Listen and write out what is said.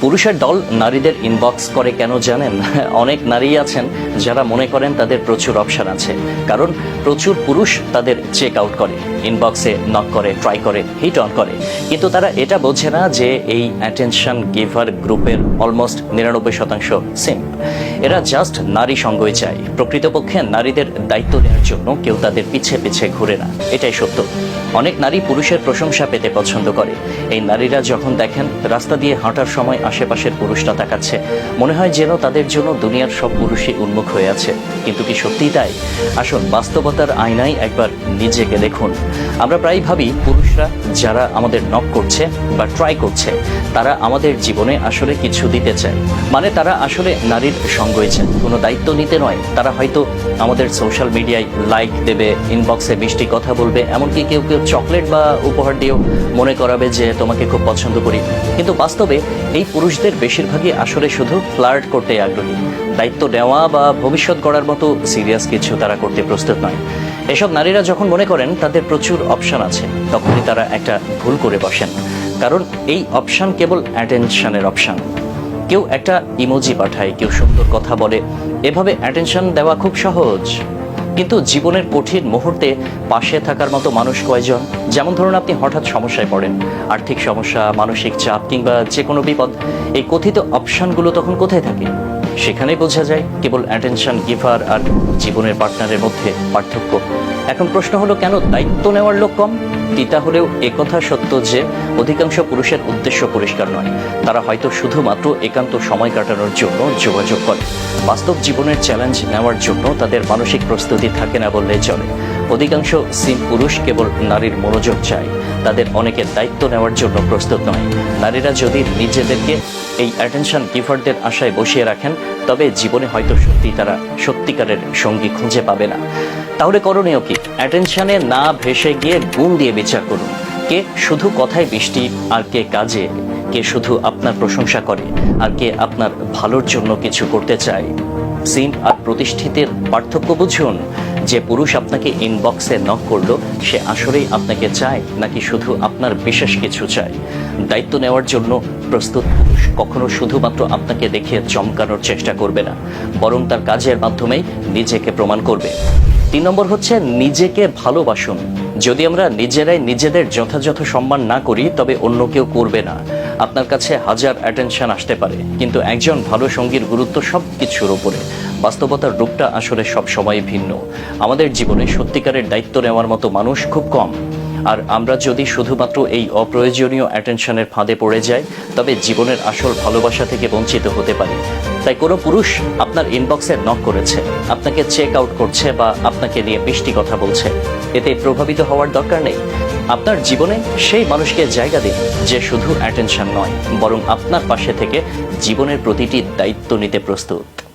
পুরুষের দল নারীদের ইনবক্স করে কেন জানেন? অনেক নারী আছেন যারা মনে করেন তাদের প্রচুর অপশন আছে। কারণ প্রচুর পুরুষ তাদের চেক আউট করে। ইনবক্সে নক করে ট্রাই করে হিট অন করে। কিন্তু তারা এটা বোঝে না যে এই অ্যাটেনশন গিভার গ্রুপের অলমোস্ট নিরানব্বই শতাংশ সিম্প এরা জাস্ট নারী সঙ্গই চায়। প্রকৃতপক্ষে নারীদের দায়িত্ব নেওয়ার জন্য কেউ তাদের পিছে পিছে ঘুরে না। এটাই সত্য। অনেক নারী পুরুষের প্রশংসা পেতে পছন্দ করে। এই নারীরা যখন দেখেন রাস্তা দিয়ে হাঁটার সময় আশেপাশের পুরুষরা তাকাচ্ছে, মনে হয় যেন তাদের জন্য দুনিয়ার সব পুরুষই উন্মুখ হয়ে আছে। কিন্তু কি সত্যিই তাই? আসুন, বাস্তবতার আয়নায় একবার নিজেকে দেখুন। আমরা প্রায় ভাবি, পুরুষরা যারা আমাদের নক করছে বা ট্রাই করছে, তারা আমাদের জীবনে আসলে কিছু দিতে চায়। মানে তারা আসলে নারীর সঙ্গই চায় কোনো দায়িত্ব নিতে নয়। তারা হয়তো আমাদের সোশ্যাল মিডিয়ায় লাইক দেবে ইনবক্সে মিষ্টি কথা বলবে, এমনকি কেউ কেউ চকলেট বা উপহার দিয়েও মনে করাবে যে তোমাকে খুব পছন্দ করি। কিন্তু বাস্তবে এই পুরুষদের বেশিরভাগই আসলে শুধু ফ্লার্ট করতে আগ্রহী। দায়িত্ব নেওয়া বা ভবিষ্যৎ গড়ার মতো সিরিয়াস কিছু তারা করতে প্রস্তুত নয়। এসব নারীরা যখন মনে করেন তাদের প্রচুর অপশন আছে, তখনই তারা একটা ভুল করে বসেন। কারণ এই অপশান কেবল অ্যাটেনশনের অপশন। কেউ একটা ইমোজি পাঠায়, কেউ সুন্দর কথা বলে। এভাবে অ্যাটেনশন দেওয়া খুব সহজ। কিন্তু জীবনের কঠিন মুহূর্তে পাশে থাকার মতো মানুষ কয়জন? যেমন ধরুন আপনি হঠাৎ সমস্যায় পড়েন, আর্থিক সমস্যা, মানসিক চাপ কিংবা যে কোনো বিপদ, এই কথিত অপশনগুলো তখন কোথায় থাকে? সেখানেই বোঝা যায় কেবল অ্যাটেনশন গিভার আর জীবনের পার্টনারের মধ্যে পার্থক্য। এখন প্রশ্ন হলো, কেন দায়িত্ব নেওয়ার লোক কম? তিতা হলেও একথা সত্য যে অধিকাংশ পুরুষের উদ্দেশ্য পরিষ্কার নয়। তারা হয়তো শুধুমাত্র একান্ত সময় কাটানোর জন্য যোগাযোগ করে। বাস্তব জীবনের চ্যালেঞ্জ নেওয়ার জন্য তাদের মানসিক প্রস্তুতি থাকে না বললে চলে। অধিকাংশ সিম পুরুষ কেবল নারীর মনোযোগ চায়। তাদের অনেকের দায়িত্ব নেওয়ার জন্য প্রস্তুত নয়। নারীরা যদি নিজেদেরকে এই অ্যাটেনশন গিভারদের আশায় বসিয়ে রাখেন, তবে জীবনে হয়তো সত্যি তারা সত্যিকারের সঙ্গী খুঁজে পাবে না। তাহলে করণীয় কি? অ্যাটেনশনে না ভেসে গিয়ে গুণ দিয়ে বিচার করুন। কে শুধু কথায় বৃষ্টি, আর কে কাজে, কে শুধু আপনার প্রশংসা করে, আর কে আপনার ভালোর জন্য কিছু করতে চায়। সিম আর প্রতিষ্ঠিতের পার্থক্য বুঝুন। যে পুরুষ আপনাকে ইনবক্সে নক করল, সে আসলেই আপনাকে চায় নাকি শুধু আপনার বিশেষ কিছু চায়? দায়িত্ব নেওয়ার জন্য প্রস্তুত পুরুষ কখনো শুধুমাত্র আপনাকে দেখিয়ে চমকানোর চেষ্টা করবে না, বরং তার কাজের মাধ্যমে নিজেকে প্রমাণ করবে। তিন নম্বর হচ্ছে নিজেকে ভালোবাসুন। যদি আমরা নিজেরাই নিজেদের যথাযথ সম্মান না করি, তবে অন্য কেউ করবে না। আপনার কাছে হাজার অ্যাটেনশন আসতে পারে, কিন্তু একজন ভালো সঙ্গীর গুরুত্ব সব কিছুর উপরে। বাস্তবতার রূপটা আসলে সব সময় ভিন্ন। আমাদের জীবনে সত্যিকারের দায়িত্ব নেওয়ার মতো মানুষ খুব কম। আর আমরা যদি শুধুমাত্র এই অপ্রয়োজনীয় অ্যাটেনশনের ফাঁদে পড়ে যাই, তবে জীবনের আসল ভালোবাসা থেকে বঞ্চিত হতে পারি। তাই কোনো পুরুষ আপনার ইনবক্সে নক করেছে, আপনাকে চেক আউট করছে বা আপনাকে নিয়ে বৃষ্টি কথা বলছে। এতে প্রভাবিত হওয়ার দরকার নেই। আপনার জীবনে সেই মানুষকে জায়গা দিন, যে শুধু অ্যাটেনশন নয়, বরং আপনার পাশে থেকে জীবনের প্রতিটি দায়িত্ব নিতে প্রস্তুত।